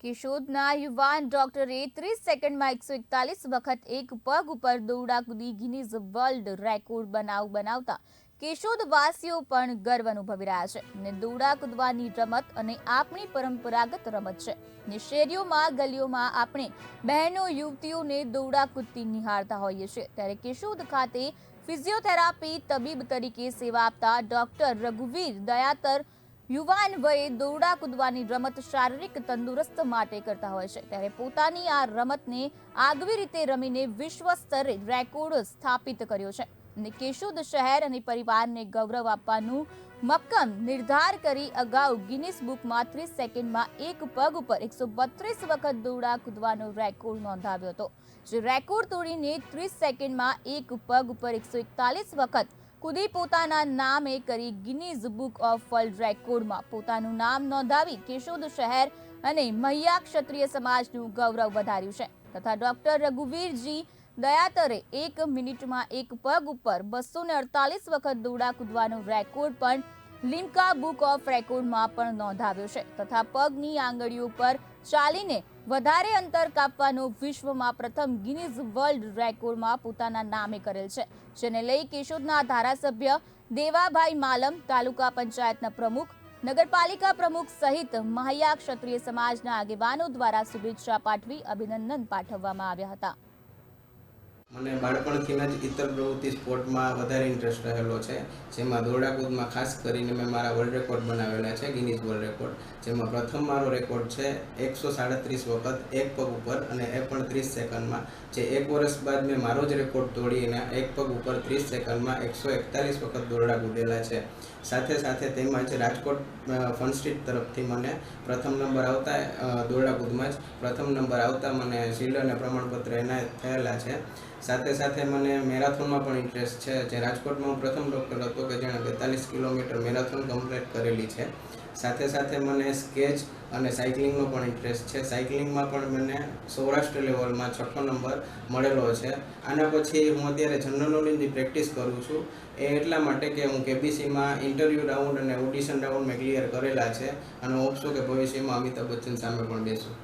કેશોદના યુવાન ડોક્ટરે ત્રીસ સેકન્ડમાં એકસો એકતાલીસ વખત એક પગ ઉપર દોરડા કૂદી ગિનીઝ વર્લ્ડ રેકોર્ડ બનાવ બનાવતા કેશોદવાસીઓ પણ ગર્વ અનુભવી રહ્યા છે ને દોરડા કૂદવાની રમત અને આપણી પરંપરાગત રમત છે ને શેરીઓમાં, ગલીઓમાં આપણે બહેનો, યુવતીઓને દોરડા કૂદતી નિહાળતા હોઈએ છીએ. ત્યારે કેશોદ ખાતે ફિઝિયોથેરાપી તબીબ તરીકે સેવા આપતા ડોક્ટર રઘુવીર દયાતર યુવાન વયે દોરડા કૂદવાની રમત શારીરિક તંદુરસ્ત માટે કરતા હોય છે. ત્યારે પોતાની આ રમતને આગવી રીતે રમીને વિશ્વ સ્તરે રેકોર્ડ સ્થાપિત કર્યો છે અને કેશોદ શહેર અને પરિવારને ગૌરવ આપવાનું મક્કમ નિર્ધાર કરી અગાઉ ગિનિસ બુકમાં ત્રીસ સેકન્ડમાં એક પગ ઉપર એકસો બત્રીસ વખત દોરડા કૂદવાનો રેકોર્ડ નોંધાવ્યો હતો. જે રેકોર્ડ તોડીને ત્રીસ સેકન્ડમાં એક પગ ઉપર એકસો એકતાલીસ વખત કુદી પોતાના નામે કરી ગિનીઝ બુક ઓફ વર્લ્ડ રેકોર્ડમાં પોતાનું નામ નોંધાવી કેશોદ શહેર અને મહિયા ક્ષત્રિય સમાજનું ગૌરવ વધાર્યું છે. તથા ડોક્ટર રઘુવીરજી દયાતરે એક મિનિટમાં એક પગ ઉપર બસો અડતાલીસ વખત દોડા કૂદવાનો રેકોર્ડ પણ લિમ્કા બુક ઓફ રેકોર્ડમાં પણ નોંધાવ્યો છે. તથા પગની આંગળીઓ પર ચાલીને વધારે અંતર કાપવાનો વિશ્વમાં પ્રથમ ગિનીઝ વર્લ્ડ રેકોર્ડમાં પોતાના નામે કરેલ છે, જેને લઈ કેશોદના ધારાસભ્ય દેવાભાઈ માલમ, તાલુકા પંચાયતના પ્રમુખ, નગરપાલિકા પ્રમુખ સહિત મહાયા ક્ષત્રિય સમાજના આગેવાનો દ્વારા શુભેચ્છા પાઠવી અભિનંદન પાઠવવામાં આવ્યા હતા. મને બાળપણથીના જ ઇતર પ્રવૃત્તિ સ્પોર્ટમાં વધારે ઇન્ટરેસ્ટ રહેલો છે. જેમાં દોરડાકૂદમાં ખાસ કરીને મેં મારા વર્લ્ડ રેકોર્ડ બનાવેલા છે ગિનીઝ વર્લ્ડ રેકોર્ડ જેમાં પ્રથમ મારો રેકોર્ડ છે એકસો સાડત્રીસ વખત, એક પગ ઉપર અને એ પણ ત્રીસ સેકન્ડમાં. જે એક વર્ષ બાદ મેં મારો જ રેકોર્ડ તોડીને એક પગ ઉપર ત્રીસ સેકન્ડમાં એકસો એકતાલીસ વખત દોરડા કૂદેલા છે. સાથે સાથે તેમાં જ રાજકોટ ફન સ્ટ્રીટ તરફથી મને પ્રથમ નંબર આવતા દોરડા કૂદમાં જ પ્રથમ નંબર આવતા મને શિલ્ડ અને પ્રમાણપત્ર એનાયત થયેલા છે. સાથે સાથે મને મેરાથોનમાં પણ ઇન્ટરેસ્ટ છે. જે રાજકોટમાં હું પ્રથમ ડૉક્ટર હતો કે જેણે બેતાલીસ કિલોમીટર મેરાથોન કમ્પ્લીટ કરેલી છે. સાથે સાથે મને સ્કેચ અને સાયકલિંગનો પણ ઇન્ટરેસ્ટ છે. સાયકલિંગમાં પણ મને સૌરાષ્ટ્ર લેવલમાં છઠ્ઠો નંબર મળેલો છે. આના પછી હું અત્યારે જનરલ નોલેજની પ્રેક્ટિસ કરું છું. એ એટલા માટે કે હું કેબીસીમાં ઇન્ટરવ્યૂ રાઉન્ડ અને ઓડિશન રાઉન્ડ મેં ક્લિયર કરેલા છે. અને હોપ છું કે ભવિષ્યમાં અમિતાભ બચ્ચન સામે પણ બેસું.